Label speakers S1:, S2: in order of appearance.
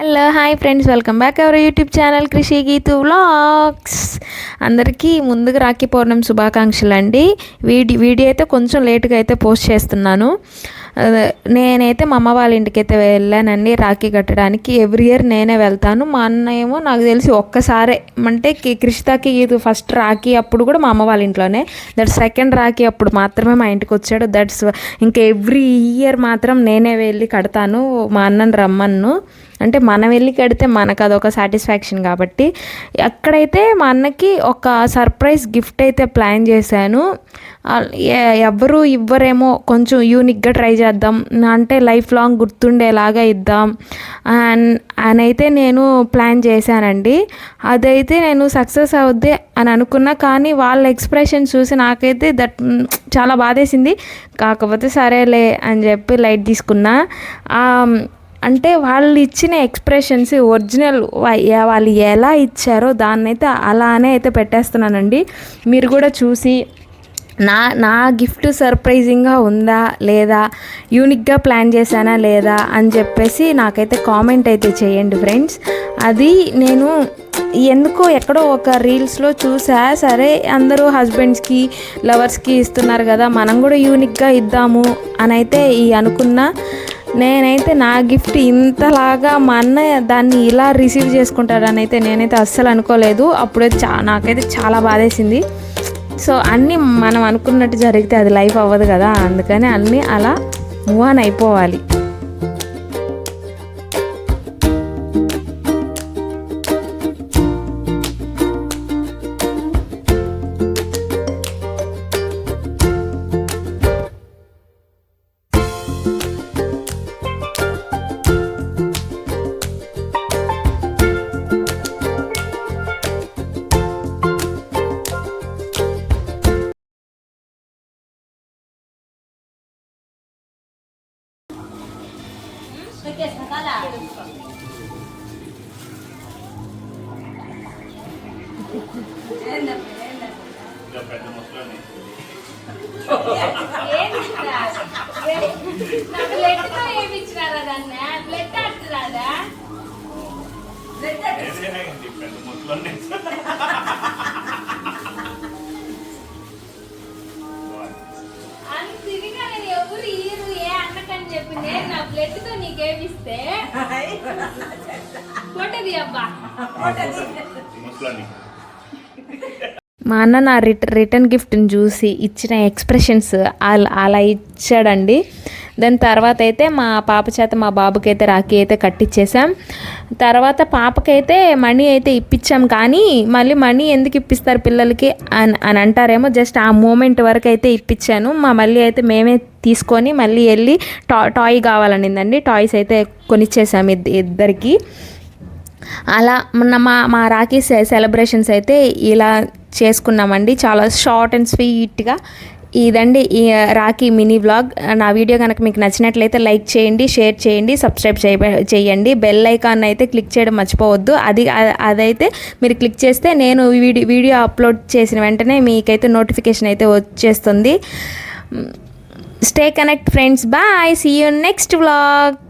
S1: Hello hi friends. Welcome back our YouTube channel Krishi Geethu vlogs. అందరికీ ముందుగా రాఖీ పౌర్ణమి శుభాకాంక్షలు అండి వీడియో వీడియో అయితే కొంచెం లేట్గా అయితే పోస్ట్ చేస్తున్నాను. నేనైతే మా అమ్మ వాళ్ళ ఇంటికి అయితే వెళ్ళానండి రాఖీ కట్టడానికి. ఎవ్రీ ఇయర్ నేనే వెళ్తాను. మా అన్న ఏమో నాకు తెలిసి ఒక్కసారే. అంటే కి- కృషితాకి ఇది ఫస్ట్ రాఖీ అప్పుడు కూడా మా అమ్మ వాళ్ళ ఇంట్లోనే. దట్ సెకండ్ రాఖీ అప్పుడు మాత్రమే మా ఇంటికి వచ్చాడు. దట్స్ ఇంకా ఎవ్రీ ఇయర్ మాత్రం నేనే వెళ్ళి కడతాను మా అన్నని రమ్మన్ను. అంటే మనం వెళ్ళి కడితే మనకు అదొక సాటిస్ఫాక్షన్ కాబట్టి. అక్కడైతే మా అన్నకి ఒక సర్ప్రైజ్ గిఫ్ట్ అయితే ప్లాన్ చేశాను. ఎవ్వరూ ఇవ్వరేమో కొంచెం యూనిక్గా ట్రై చేద్దాం. అంటే లైఫ్ లాంగ్ గుర్తుండేలాగా ఇద్దాం. అని అని అయితే నేను ప్లాన్ చేశానండి. అదైతే నేను సక్సెస్ అవుద్ది అని అనుకున్నా కానీ వాళ్ళ ఎక్స్ప్రెషన్ చూసి నాకైతే దట్ చాలా బాధేసింది. కాకపోతే సరేలే అని చెప్పి లైట్ తీసుకున్నా. అంటే వాళ్ళు ఇచ్చిన ఎక్స్ప్రెషన్స్ ఒరిజినల్ వాళ్ళు ఎలా ఇచ్చారో దాన్నైతే అలానే అయితే పెట్టేస్తున్నానండి. మీరు కూడా చూసి నా నా గిఫ్ట్ సర్ప్రైజింగ్గా ఉందా లేదా? యూనిక్గా ప్లాన్ చేశానా లేదా? అని చెప్పేసి నాకైతే కామెంట్ అయితే చేయండి ఫ్రెండ్స్ అది నేను ఎందుకో ఎక్కడో ఒక రీల్స్లో చూసా. సరే అందరూ హస్బెండ్స్కి లవర్స్కి ఇస్తున్నారు కదా మనం కూడా యూనిక్గా ఇద్దాము అని అయితే ఈ అనుకున్నా నేనైతే నా గిఫ్ట్ ఇంతలాగా మా అన్నయ్య దాన్ని ఇలా రిసీవ్ చేసుకుంటాడని అయితే నేనైతే అస్సలు అనుకోలేదు. అప్పుడే చా నాకైతే చాలా బాధేసింది. సో అన్నీ మనం అనుకున్నట్టు జరిగితే అది లైఫ్ అవ్వదు కదా అందుకని అన్నీ అలా మూవ్ ఆన్ అయిపోవాలి.
S2: నాకు లెట్తో ఏమి ఇచ్చినారా దాన్ని లెట్ ఆడుతురాదా నీకేమిస్తే అబ్బా.
S1: మా అన్న నా రిట రిటర్న్ గిఫ్ట్ని చూసి ఇచ్చిన ఎక్స్ప్రెషన్స్ అలా అలా ఇచ్చాడండి. దాని తర్వాత అయితే మా పాప చేత మా బాబుకి అయితే రాఖీ అయితే కట్టించేసాం తర్వాత పాపకైతే మనీ అయితే ఇప్పించాం కానీ మళ్ళీ మనీ ఎందుకు ఇప్పిస్తారు పిల్లలకి అని అని అంటారేమో జస్ట్ ఆ మూమెంట్ వరకు అయితే ఇప్పించాను మా మళ్ళీ అయితే మేమే తీసుకొని మళ్ళీ వెళ్ళి టా టాయ్ కావాలనిందండి. టాయ్స్ అయితే కొనిచ్చేసాం ఇద్ ఇద్దరికి. అలా మొన్న మా మా రాఖీ సె- సెలబ్రేషన్స్ అయితే ఇలా చేసుకున్నామండి. చాలా షార్ట్ అండ్ స్వీట్గా ఇదండి ఈ రాఖీ మినీ వ్లాగ్. నా వీడియో కనుక మీకు నచ్చినట్లయితే లైక్ చేయండి షేర్ చేయండి సబ్స్క్రైబ్ చేయ చేయండి. బెల్ ఐకాన్ అయితే క్లిక్ చేయడం మర్చిపోవద్దు. అది అదైతే మీరు క్లిక్ చేస్తే నేను వీడియో వీడియో అప్లోడ్ చేసిన వెంటనే మీకైతే నోటిఫికేషన్ అయితే వచ్చేస్తుంది. Stay connect friends. Bye. See you next vlog.